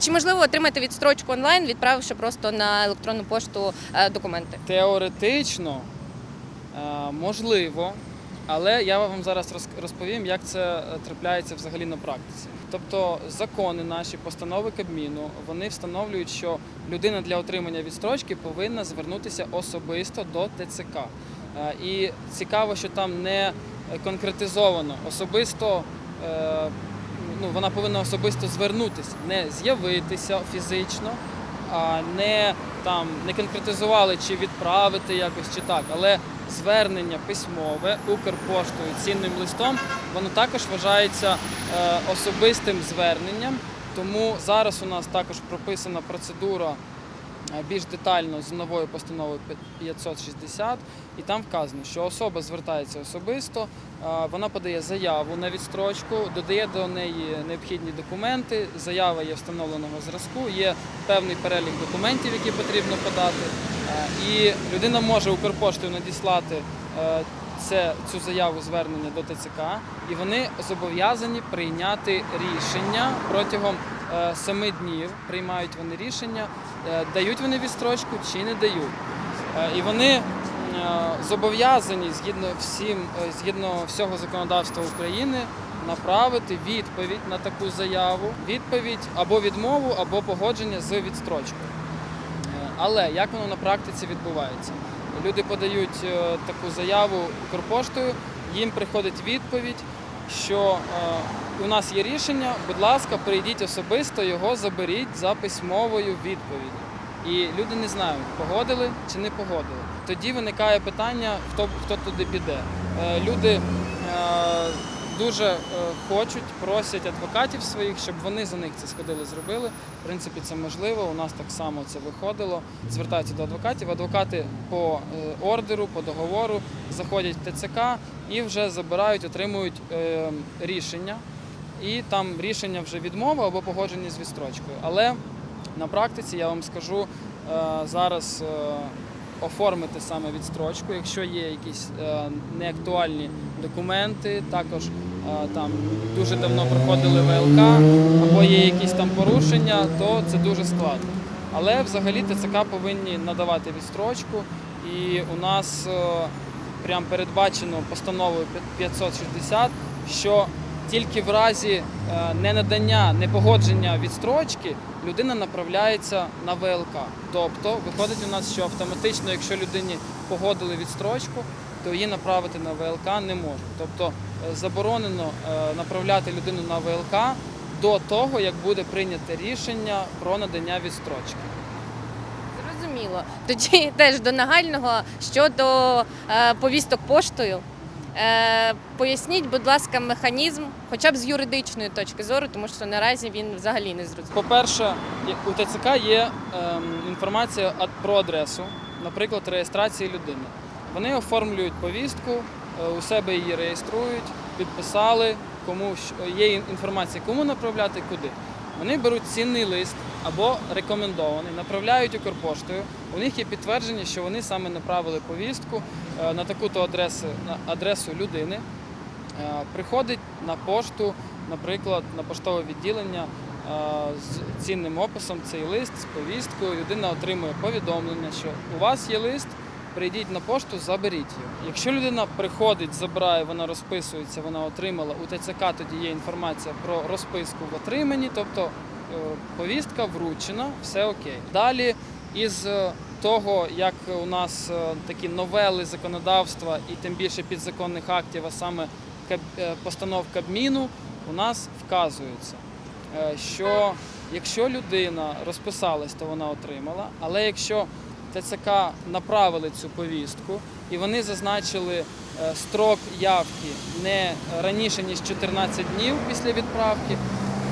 Чи можливо отримати відстрочку онлайн, відправивши просто на електронну пошту е, документи? Теоретично е, можливо, але я вам зараз розповім, як це е, трапляється взагалі на практиці. Тобто закони наші, постанови Кабміну, вони встановлюють, що людина для отримання відстрочки повинна звернутися особисто до ТЦК. І цікаво, що там не конкретизовано особисто. Ну, вона повинна особисто звернутися, не з'явитися фізично, а не там не конкретизували, чи відправити якось, чи так, але звернення письмове Укрпоштою цінним листом, воно також вважається е, особистим зверненням. Тому зараз у нас також прописана процедура більш детально з новою постановою 560, і там вказано, що особа звертається особисто, е, вона подає заяву на відстрочку, додає до неї необхідні документи. Заява є встановленого зразку, є певний перелік документів, які потрібно подати. Е, І людина може Укрпоштою надіслати е, цю заяву звернення до ТЦК, і вони зобов'язані прийняти рішення протягом е, семи днів. Приймають вони рішення, е, дають вони відстрочку чи не дають. Е, І вони е, зобов'язані згідно всім, е, згідно всього законодавства України направити відповідь на таку заяву, відповідь або відмову, або погодження з відстрочкою. Е, Але як воно на практиці відбувається? Люди подають е, таку заяву Укрпоштою, їм приходить відповідь, що е, у нас є рішення, будь ласка, прийдіть особисто, його заберіть за письмовою відповіддю. І люди не знають, погодили чи не погодили. Тоді виникає питання, хто, хто туди піде. Е, Люди е, дуже е, хочуть, просять адвокатів своїх, щоб вони за них це сходили, зробили. В принципі, це можливо. У нас так само це виходило. Звертаються до адвокатів. Адвокати по е, ордеру, по договору заходять в ТЦК і вже забирають, отримують е, рішення. І там рішення вже відмова або погодження з відстрочкою. Але на практиці я вам скажу зараз. Оформити саме відстрочку, якщо є якісь е, неактуальні документи, також е, там дуже давно проходили ВЛК, або є якісь там порушення, то це дуже складно. Але взагалі ТЦК повинні надавати відстрочку, і у нас е, прям передбачено постановою 560, що тільки в разі е, ненадання, непогодження відстрочки людина направляється на ВЛК. Тобто виходить у нас, що автоматично, якщо людині погодили відстрочку, то її направити на ВЛК не можуть. Тобто е, заборонено е, направляти людину на ВЛК до того, як буде прийнято рішення про надання відстрочки. Зрозуміло. Тоді теж до нагального щодо повісток поштою. Е, поясніть, будь ласка, механізм, хоча б з юридичної точки зору, тому що наразі він взагалі не зрозумілий. По-перше, у ТЦК є ем, інформація про адресу, наприклад, реєстрації людини. Вони оформлюють повістку, е, у себе її реєструють, підписали, кому є інформація, кому направляти, куди. Вони беруть цінний лист або рекомендований, направляють Укрпоштою. У них є підтвердження, що вони саме направили повістку е, на таку-то адресу, на адресу людини. Е, Приходить на пошту, наприклад, на поштове відділення е, з цінним описом цей лист з повісткою. Людина отримує повідомлення, що у вас є лист, прийдіть на пошту, заберіть його. Якщо людина приходить, забирає, вона розписується, вона отримала у ТЦК, тоді є інформація про розписку в отриманні, тобто е, повістка вручена, все окей. Далі із е, того, як у нас е, такі новели законодавства і тим більше підзаконних актів, а саме постанов Кабміну, у нас вказується, що якщо людина розписалась, то вона отримала. Але якщо ТЦК направили цю повістку і вони зазначили е, строк явки не раніше ніж 14 днів після відправки,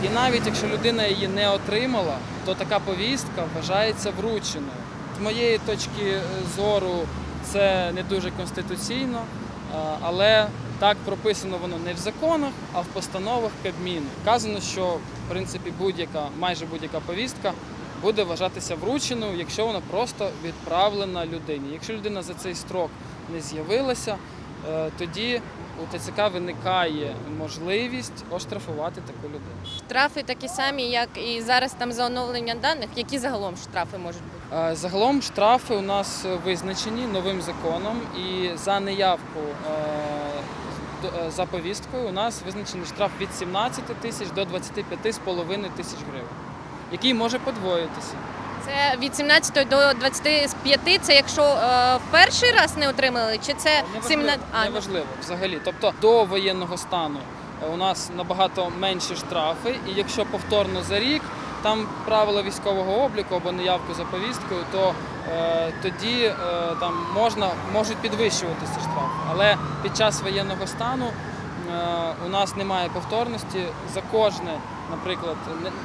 і навіть якщо людина її не отримала, то така повістка вважається врученою. З моєї точки е, зору це не дуже конституційно, е, але так прописано воно не в законах, а в постановах Кабміну. Вказано, що в принципі будь-яка, майже будь-яка повістка буде вважатися врученою, якщо вона просто відправлена людині. Якщо людина за цей строк не з'явилася, е, тоді у ТЦК виникає можливість оштрафувати таку людину. Штрафи такі самі, як і зараз там за оновлення даних. Які загалом штрафи можуть бути? Е, Загалом штрафи у нас визначені новим законом, і за неявку е, за повісткою у нас визначений штраф від 17 тисяч до 25,5 тисяч гривень, який може подвоїтися. Це від 17 до 25, Це якщо е, перший раз не отримали, чи це Неважливо, 17? А, неважливо взагалі. Тобто до воєнного стану е, у нас набагато менші штрафи, і якщо повторно за рік там правила військового обліку або неявку за повісткою, то е, тоді е, там можна можуть підвищуватися штрафи. Але під час воєнного стану е, у нас немає повторності за кожне. Наприклад,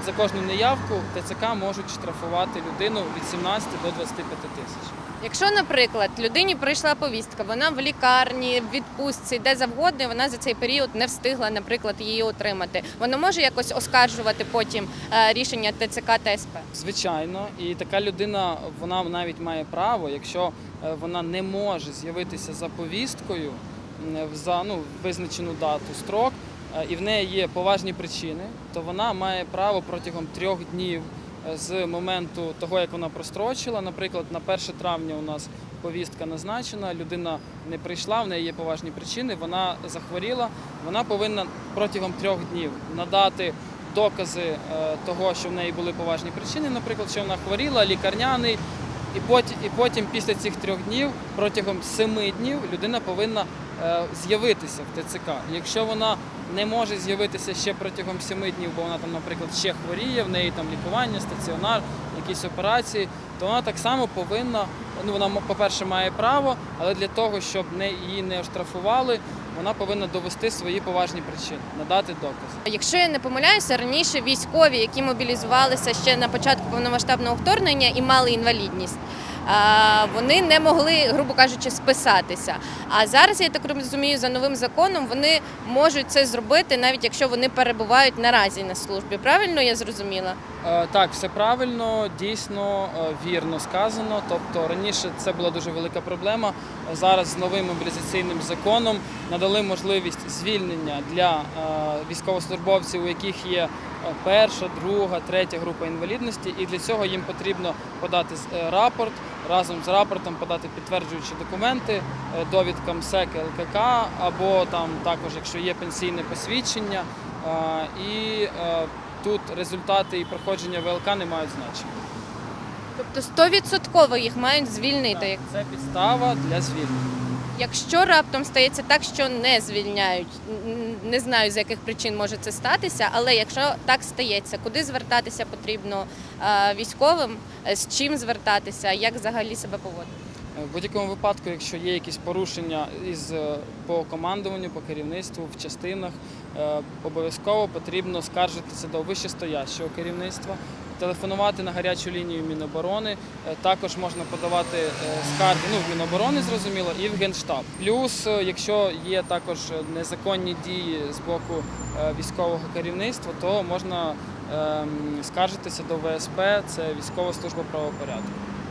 за кожну неявку ТЦК можуть штрафувати людину від 17 до 25 тисяч. Якщо, наприклад, людині прийшла повістка, вона в лікарні, в відпустці, де завгодно, і вона за цей період не встигла, наприклад, її отримати. Вона може якось оскаржувати потім е, рішення ТЦК та СП. Звичайно, і така людина вона навіть має право, якщо е, вона не може з'явитися за повісткою за ну, визначену дату строк, і в неї є поважні причини, то вона має право протягом трьох днів е, з моменту того, як вона прострочила. Наприклад, на 1 травня у нас повістка назначена, людина не прийшла, в неї є поважні причини, вона захворіла. Вона повинна протягом трьох днів надати докази е, того, що в неї були поважні причини, наприклад, що вона хворіла, лікарняний. І потім, і потім після цих трьох днів, протягом семи днів, людина повинна е, з'явитися в ТЦК. Якщо вона не може з'явитися ще протягом семи днів, бо вона там, наприклад, ще хворіє, в неї там лікування, стаціонар, якісь операції, то вона так само повинна. Ну вона, по-перше, має право, але для того, щоб не її не оштрафували, вона повинна довести свої поважні причини, надати докази. Якщо я не помиляюся, раніше військові, які мобілізувалися ще на початку повномасштабного вторгнення і мали інвалідність. Вони не могли, грубо кажучи, списатися. А зараз я так розумію, за новим законом вони можуть це зробити, навіть якщо вони перебувають наразі на службі. Правильно я зрозуміла? Е, Так, все правильно, дійсно е, вірно сказано. Тобто раніше це була дуже велика проблема. Зараз з новим мобілізаційним законом надали можливість звільнення для е, військовослужбовців, у яких є перша, друга, третя група інвалідності, і для цього їм потрібно подати е, рапорт. Разом з рапортом подати підтверджуючі документи, е, довідка МСЕК, ЛКК, або там також, якщо є пенсійне посвідчення. Е, І е, тут результати і проходження ВЛК не мають значення. Тобто 100% їх мають звільнити. Як- Це підстава для звільнення. Якщо раптом стається так, що не звільняють, не знаю з яких причин може це статися, але якщо так стається, куди звертатися потрібно е, військовим, Е, з чим звертатися, як взагалі себе поводити? Е, В будь-якому випадку, якщо є якісь порушення із по командуванню, по керівництву в частинах, обов'язково потрібно скаржитися до вищестоящого керівництва, телефонувати на гарячу лінію Міноборони. Е, Також можна подавати е, скарги ну, в Міноборони, зрозуміло, і в Генштаб. Плюс, е, якщо є також незаконні дії з боку е, військового керівництва, то можна ем, скаржитися до ВСП, це військова служба правопорядку.